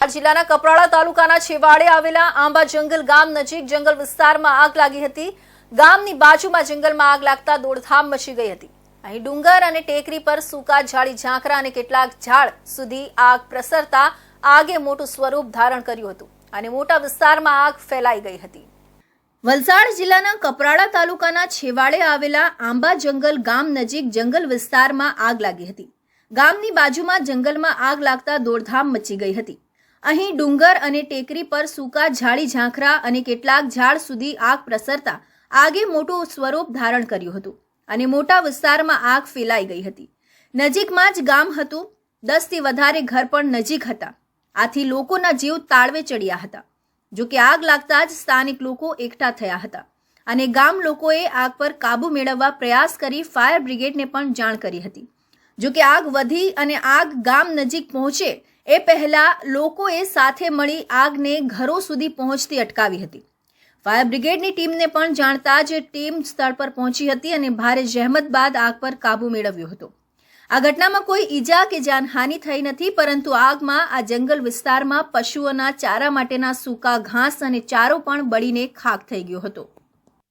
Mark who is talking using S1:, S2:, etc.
S1: જિલ્લાના કપરાડા તાલુકાના છેવાડે આવેલા આંબા જંગલ ગામ નજીક જંગલ વિસ્તારમાં આગ લાગી હતી. ગામની બાજુમાં જંગલમાં આગ લાગતા દોડધામ મચી ગઈ હતી. અહીં ડુંગર અને ટેકરી પર સૂકા ઝાડી ઝાંખરા અને કેટલાક ઝાડ સુધી આગ પ્રસરતા આગે મોટું સ્વરૂપ ધારણ કર્યું હતું અને મોટા વિસ્તારમાં આગ ફેલાઈ ગઈ હતી. વલસાડ જિલ્લાના કપરાડા તાલુકાના છેવાડે આવેલા આંબા જંગલ ગામ નજીક જંગલ વિસ્તારમાં આગ લાગી હતી. ગામની બાજુમાં જંગલમાં આગ લાગતા દોડધામ મચી ગઈ હતી. અહીં ડુંગર અને ટેકરી પર સૂકા ઝાડી ઝાંખરા અને કેટલાક ઝાડ સુધી આગ પ્રસરતા આગે મોટું સ્વરૂપ ધારણ કર્યું હતું અને મોટા વિસ્તારમાં આગ ફેલાઈ ગઈ હતી. નજીકમાં જ ગામ હતું. દસથી વધારે ઘર પણ નજીક હતા. આથી લોકોના જીવ તાળવે ચડ્યા હતા. જો કે આગ લાગતા જ સ્થાનિક લોકો એકઠા થયા હતા અને ગામ લોકોએ આગ પર કાબુ મેળવવા પ્રયાસ કરી ફાયર બ્રિગેડને પણ જાણ કરી હતી. જો કે આગ વધી અને આગ ગામ નજીક પહોંચે એ પહેલા લોકોએ સાથે મળી આગને ઘરો સુધી પહોંચતી અટકાવી હતી. ફાયર બ્રિગેડની ટીમને પણ જાણતા જ ટીમ સ્થળ પર પહોંચી હતી અને ભારે જહેમત બાદ આગ પર કાબુ મેળવ્યો હતો. આ ઘટનામાં કોઈ ઈજા કે જાનહાનિ થઈ નથી, પરંતુ આગમાં આ જંગલ વિસ્તારમાં પશુઓના ચારા માટેના સૂકા ઘાસ અને ચારો પણ બળીને ખાક થઈ ગયો હતો.